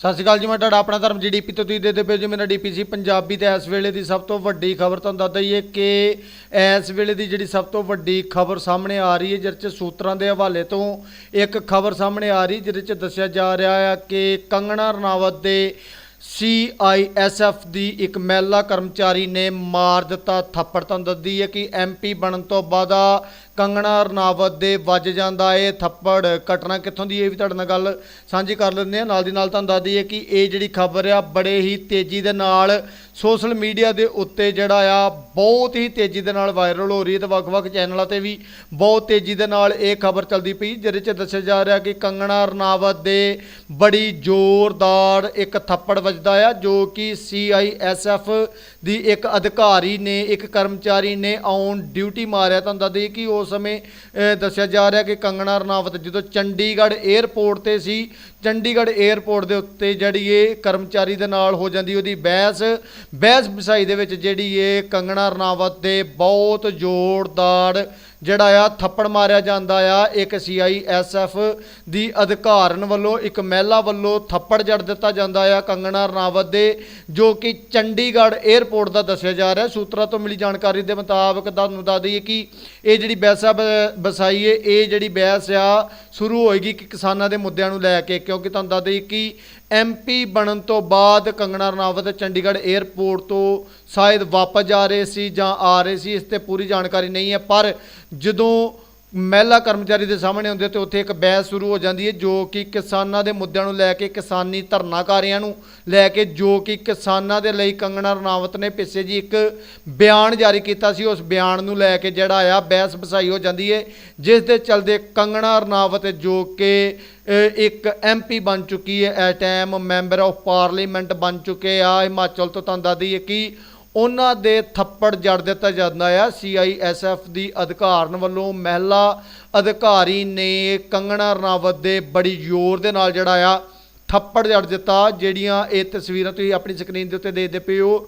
ਸਤਿ ਸ਼੍ਰੀ ਅਕਾਲ ਜੀ, ਮੈਂ ਤੁਹਾਡਾ ਆਪਣਾ ਧਰਮ ਜੀ ਜੀਡੀਪੀ ਤੋਂ ਤੁਸੀਂ ਦੇਖਦੇ ਪਏ ਜੀ, ਮੇਰਾ ਡੀਪੀਸੀ ਪੰਜਾਬੀ ਤੇ ਇਸ ਵੇਲੇ ਦੀ ਸਭ ਤੋਂ ਵੱਡੀ ਖਬਰ ਤੁਹਾਨੂੰ ਦੱਸ ਦਈਏ ਕਿ ਇਸ ਵੇਲੇ ਦੀ ਜਿਹੜੀ ਸਭ ਤੋਂ ਵੱਡੀ ਖਬਰ ਸਾਹਮਣੇ ਆ ਰਹੀ ਹੈ, ਜਿਹਦੇ ਚ ਸੂਤਰਾਂ ਦੇ ਹਵਾਲੇ ਤੋਂ ਇੱਕ ਖਬਰ ਸਾਹਮਣੇ ਆ ਰਹੀ, ਜਿਹਦੇ ਚ ਦੱਸਿਆ ਜਾ ਰਿਹਾ ਹੈ ਕਿ ਕੰਗਣਾ ਰਣਾਵਤ ਦੇ ਸੀਆਈਐਸਐਫ ਦੀ ਇੱਕ ਮਹਿਲਾ ਕਰਮਚਾਰੀ ਨੇ ਮਾਰ ਦਿੱਤਾ ਥੱਪੜ। ਤੁਹਾਨੂੰ ਦੱਸਦੀ ਹੈ ਕਿ ਐਮਪੀ ਬਣਨ ਤੋਂ ਬਾਅਦ ਕੰਗਣਾ ਰਣਾਵਤ ਦੇ ਵੱਜ ਜਾਂਦਾ ਏ ਥੱਪੜ। ਘਟਨਾ ਕਿੱਥੋਂ ਦੀ ਇਹ ਵੀ ਤੁਹਾਡੇ ਨਾਲ ਗੱਲ ਸਾਂਝੀ ਕਰ ਲੈਂਦੇ ਆ ਨਾਲ ਦੀ ਨਾਲ ਤੁਹਾਨੂੰ ਦੱਸ ਦਈਏ ਕਿ ਇਹ ਜਿਹੜੀ ਖਬਰ ਆ, ਬੜੇ ਹੀ ਤੇਜ਼ੀ ਦੇ ਨਾਲ ਸੋਸ਼ਲ ਮੀਡੀਆ ਦੇ ਉੱਤੇ ਜਿਹੜਾ ਆ, ਬਹੁਤ ਹੀ ਤੇਜ਼ੀ ਦੇ ਨਾਲ ਵਾਇਰਲ ਹੋ ਰਹੀ ਹੈ ਤੇ ਵੱਖ-ਵੱਖ ਚੈਨਲਾਂ ਤੇ ਵੀ ਬਹੁਤ ਤੇਜ਼ੀ ਦੇ ਨਾਲ ਇਹ ਖਬਰ ਚੱਲਦੀ ਪਈ, ਜਿਹਦੇ 'ਚ ਦੱਸਿਆ ਜਾ ਰਿਹਾ ਕਿ ਕੰਗਣਾ ਰਣਾਵਤ ਦੇ ਬੜੀ ਜ਼ੋਰਦਾਰ ਇੱਕ ਥੱਪੜ ਵੱਜਦਾ ਆ, ਜੋ ਕਿ ਸੀਆਈਐਸਐਫ ਦੀ ਇੱਕ ਅਧਿਕਾਰੀ ਨੇ, ਇੱਕ ਕਰਮਚਾਰੀ ਨੇ ਔਨ ਡਿਊਟੀ ਮਾਰਿਆ। ਤੁਹਾਨੂੰ ਦੱਸ ਦਈਏ ਕਿ ਉਸ ਸਮੇਂ ਦੱਸਿਆ ਜਾ ਰਿਹਾ ਕਿ ਕੰਗਣਾ ਰਣਾਵਤ ਜਦੋਂ ਚੰਡੀਗੜ੍ਹ 에ਅਰਪੋਰਟ ਤੇ ਸੀ, ਚੰਡੀਗੜ੍ਹ 에ਅਰਪੋਰਟ ਦੇ ਉੱਤੇ ਜਿਹੜੀ ਇਹ ਕਰਮਚਾਰੀ ਦੇ ਨਾਲ ਹੋ ਜਾਂਦੀ ਉਹਦੀ ਬਹਿਸ ਬਹਿਸ ਵਿਸਾਈ ਦੇ ਵਿੱਚ ਜਿਹੜੀ ਇਹ ਕੰਗਣਾ ਰਣਾਵਤ ਦੇ ਬਹੁਤ ਜ਼ੋਰਦਾਰ ਜਿਹੜਾ ਆ ਥੱਪੜ ਮਾਰਿਆ ਜਾਂਦਾ ਆ, ਇੱਕ ਸੀਆਈਐਸਐਫ ਦੀ ਅਧਿਕਾਰਨ ਵੱਲੋਂ, ਇੱਕ ਮਹਿਲਾ ਵੱਲੋਂ ਥੱਪੜ ਜੜ ਦਿੱਤਾ ਜਾਂਦਾ ਆ ਕੰਗਣਾ ਰਣਾਵਤ ਦੇ, ਜੋ ਕਿ ਚੰਡੀਗੜ੍ਹ 에ਅਰਪੋਰਟ ਦਾ ਦੱਸਿਆ ਜਾ ਰਿਹਾ। ਸੂਤਰਾਂ ਤੋਂ ਮਿਲੀ ਜਾਣਕਾਰੀ ਦੇ ਮੁਤਾਬਕ ਤੁਹਾਨੂੰ ਦੱਸ ਦਈਏ ਕਿ ਇਹ ਜਿਹੜੀ ਬਹਿਸ ਆ, ਬ- ਵਸਾਈ ਇਹ ਜਿਹੜੀ ਬਹਿਸ ਆ, ਸ਼ੁਰੂ ਹੋਏਗੀ ਕਿ ਕਿਸਾਨਾਂ ਦੇ ਮੁੱਦਿਆਂ ਨੂੰ ਲੈ ਕੇ, ਕਿਉਂਕਿ ਤੁਹਾਨੂੰ ਦੱਸ ਦਈਏ ਕਿ ਐਮਪੀ ਬਣਨ ਤੋਂ ਬਾਅਦ ਕੰਗਣਾ ਰਣਾਵਤ ਚੰਡੀਗੜ੍ਹ 에ਅਰਪੋਰਟ ਤੋਂ ਸ਼ਾਇਦ ਵਾਪਸ ਜਾ ਰਹੇ ਸੀ ਜਾਂ ਆ ਰਹੇ ਸੀ ਇਸ ਤੇ ਪੂਰੀ ਜਾਣਕਾਰੀ ਨਹੀਂ ਹੈ ਪਰ ਜਦੋਂ ਮਹਿਲਾ ਕਰਮਚਾਰੀ ਦੇ ਸਾਹਮਣੇ ਹੁੰਦੇ ਤੇ ਉੱਥੇ ਇੱਕ ਬਹਿਸ ਸ਼ੁਰੂ ਹੋ ਜਾਂਦੀ ਹੈ ਜੋ ਕਿ ਕਿਸਾਨਾਂ ਦੇ ਮੁੱਦਿਆਂ ਨੂੰ ਲੈ ਕੇ ਕਿਸਾਨੀ ਧਰਨਾਕਾਰੀਆਂ ਨੂੰ ਲੈ ਕੇ ਜੋ ਕਿ ਕਿਸਾਨਾਂ ਦੇ ਲਈ ਕੰਗਣਾ ਰਣਾਵਤ ਨੇ ਪਿੱਛੇ ਜੀ ਇੱਕ ਬਿਆਨ ਜਾਰੀ ਕੀਤਾ ਸੀ ਉਸ ਬਿਆਨ ਨੂੰ ਲੈ ਕੇ ਜਿਹੜਾ ਆ ਬਹਿਸ ਬਸਾਈ ਹੋ ਜਾਂਦੀ ਹੈ ਜਿਸ ਦੇ ਚਲਦੇ ਕੰਗਣਾ ਰਣਾਵਤ ਜੋ ਕਿ ਅ, ਇੱਕ ਐਮਪੀ ਬਣ ਚੁੱਕੀ ਹੈ ਐ ਟਾਈਮ ਮੈਂਬਰ ਆਫ ਪਾਰਲੀਮੈਂਟ ਬਣ ਚੁੱਕੇ ਆ ਹਿਮਾਚਲ ਤੋਂ ਤੁਹਾਨੂੰ ਦੱਸਦੀ ਦਈਏ ਕਿ ਉਹਨਾਂ ਦੇ ਥੱਪੜ ਜੜ ਦਿੱਤਾ ਜਾਂਦਾ ਆ। ਸੀਆਈਐਸਐਫ ਦੀ ਅਧਿਕਾਰਨ ਵੱਲੋਂ ਮਹਿਲਾ ਅਧਿਕਾਰੀ ਨੇ ਕੰਗਣਾ ਰਣਾਵਤ ਦੇ ਬੜੀ ਜ਼ੋਰ ਦੇ ਨਾਲ ਜਿਹੜਾ ਆ, ਥੱਪੜ ਜੜ ਦਿੱਤਾ, ਜਿਹੜੀਆਂ ਇਹ ਤਸਵੀਰਾਂ ਤੁਸੀਂ ਆਪਣੀ ਸਕਰੀਨ ਦੇ ਉੱਤੇ ਦੇਖਦੇ ਪਏ ਹੋ।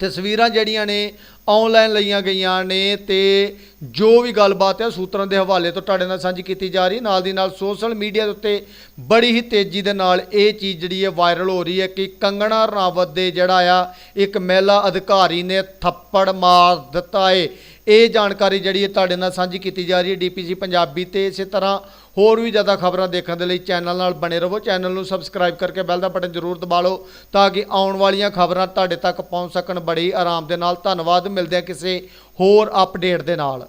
ਤਸਵੀਰਾਂ ਜਿਹੜੀਆਂ ਨੇ ਆਨਲਾਈਨ ਲਈਆਂ ਗਈਆਂ ਨੇ ਤੇ ਜੋ ਵੀ ਗੱਲਬਾਤ ਹੈ ਸੂਤਰਾਂ ਦੇ ਹਵਾਲੇ ਤੋਂ ਤੁਹਾਡੇ ਨਾਲ ਸਾਂਝੀ ਕੀਤੀ ਜਾ ਰਹੀ ਨਾਲ ਦੀ ਨਾਲ ਸੋਸ਼ਲ ਮੀਡੀਆ ਦੇ ਉੱਤੇ ਬੜੀ ਹੀ ਤੇਜ਼ੀ ਦੇ ਨਾਲ ਇਹ ਚੀਜ਼ ਜਿਹੜੀ ਹੈ ਵਾਇਰਲ ਹੋ ਰਹੀ ਹੈ ਕਿ ਕੰਗਣਾ ਰਣਾਵਤ ਦੇ ਜਿਹੜਾ ਆ, ਇੱਕ ਮਹਿਲਾ ਅਧਿਕਾਰੀ ਨੇ ਥੱਪੜ ਮਾਰ ਦਿੱਤਾ ਏ। ਇਹ ਜਾਣਕਾਰੀ ਜਿਹੜੀ ਹੈ ਤੁਹਾਡੇ ਨਾਲ ਸਾਂਝੀ ਕੀਤੀ ਜਾ ਰਹੀ ਹੈ ਡੀਪੀਸੀ ਪੰਜਾਬੀ ਤੇ ਇਸੇ ਤਰ੍ਹਾਂ ਹੋਰ ਵੀ ਜ਼ਿਆਦਾ ਖਬਰਾਂ ਦੇਖਣ ਦੇ ਲਈ ਚੈਨਲ ਨਾਲ ਬਣੇ ਰਹੋ। ਚੈਨਲ ਨੂੰ ਸਬਸਕ੍ਰਾਈਬ ਕਰਕੇ ਬੈਲ ਦਾ ਬਟਨ ਜ਼ਰੂਰ ਦਬਾ ਲਓ ਤਾਂ ਕਿ ਆਉਣ ਵਾਲੀਆਂ ਖਬਰਾਂ ਤੁਹਾਡੇ ਤੱਕ ਪਹੁੰਚ ਸਕਣ ਬੜੀ ਆਰਾਮ ਦੇ ਨਾਲ। ਧੰਨਵਾਦ। ਮਿਲਦੇ ਆ ਕਿਸੇ ਹੋਰ ਅਪਡੇਟ ਦੇ ਨਾਲ।